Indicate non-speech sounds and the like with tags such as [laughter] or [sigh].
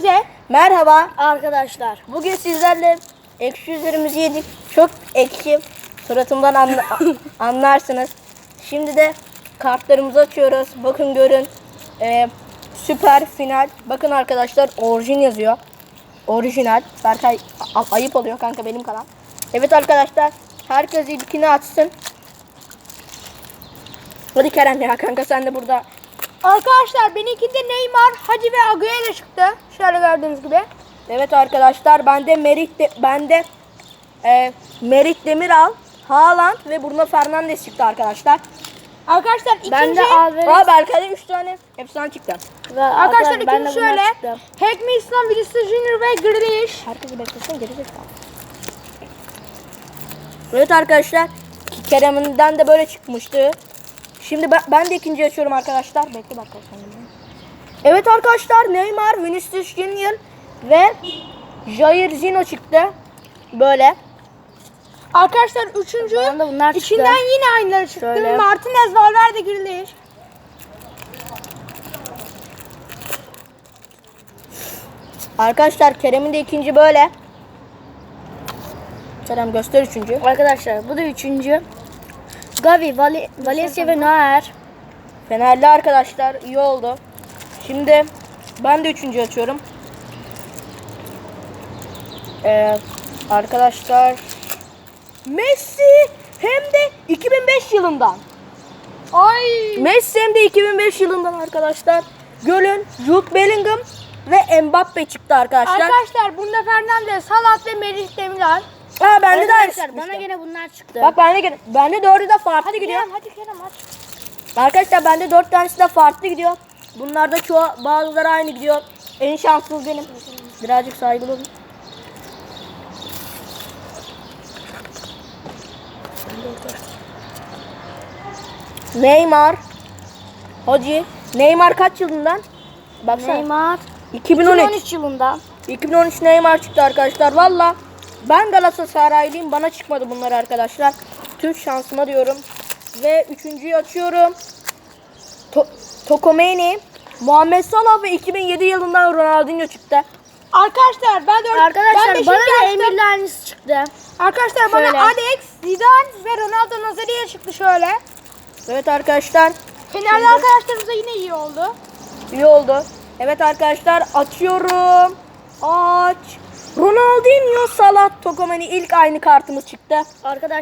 Hepinize Merhaba. arkadaşlar. Bugün sizlerle ekşi üzerimizi yedik. Çok ekşi. Suratımdan anla- [laughs] anlarsınız. Şimdi de kartlarımızı açıyoruz. Bakın görün. Ee, süper final. Bakın arkadaşlar orijin yazıyor. Orijinal. Berkay ayıp oluyor kanka benim kanal. Evet arkadaşlar. Herkes ilkini açsın. Hadi Kerem ya kanka sen de burada. Arkadaşlar benimkinde Neymar, Hacı ve Agüero çıktı. Şöyle gördüğünüz gibi. Evet arkadaşlar bende Merit de, bende e, Merit Demiral, Haaland ve Bruno Fernandes çıktı arkadaşlar. Arkadaşlar ikinci Ben de Aa Berkay'da 3 tane efsane çıktı. ve Arkadaşlar de ikinci şöyle. Hack Mason, Vinicius Junior ve Grealish. Herkesi beklesin gelecek Evet arkadaşlar Kerem'inden de böyle çıkmıştı. Şimdi ben, ben de ikinci açıyorum arkadaşlar. Bekle bak Evet arkadaşlar Neymar, Vinicius Junior ve Jair Zino çıktı. Böyle. Arkadaşlar üçüncü. Bunlar çıktı. İçinden yine aynıları çıktı. Şöyle. Martinez, Valverde, Grealish. Arkadaşlar Kerem'in de ikinci böyle. Kerem göster üçüncü. Arkadaşlar bu da üçüncü. Gavi, Vale, Valencia ve Neuer. Fenerli arkadaşlar iyi oldu. Şimdi ben de üçüncü açıyorum. Ee, arkadaşlar Messi hem de 2005 yılından. Ay. Messi hem de 2005 yılından arkadaşlar. Görün Jude Bellingham ve Mbappe çıktı arkadaşlar. Arkadaşlar bunda Fernandes, Salah ve Merih Demiral. Aa bende de aynısı Arkadaşlar bana çıkmıştı. gene bunlar çıktı. Bak bende gene- bende dördü de farklı gidiyor. Kerem, hadi Kerem aç. Arkadaşlar bende dört tanesi de farklı gidiyor. Bunlarda çoğu bazıları aynı gidiyor. En şanssız benim. Birazcık saygılı olun. Neymar. Hacı. Neymar kaç yılından? Baksana. Neymar 2013. 2013 yılında. 2013 Neymar çıktı arkadaşlar. Valla ben Galatasaraylıyım. Bana çıkmadı bunlar arkadaşlar. Tüm şansıma diyorum. Ve üçüncüyü açıyorum. To Tokomeni, Muhammed Salah ve 2007 yılından Ronaldinho çıktı. Arkadaşlar ben ben Arkadaşlar beşinci bana da. Emir Lanis çıktı. Arkadaşlar bana Şöyle. Alex, Zidane ve Ronaldo Nazario çıktı şöyle. Evet arkadaşlar Fenerli arkadaşlarımıza yine iyi oldu. iyi oldu. Evet arkadaşlar açıyorum. Aç. Ronaldinho, Salah, Tokomeni ilk aynı kartımız çıktı. Arkadaşlar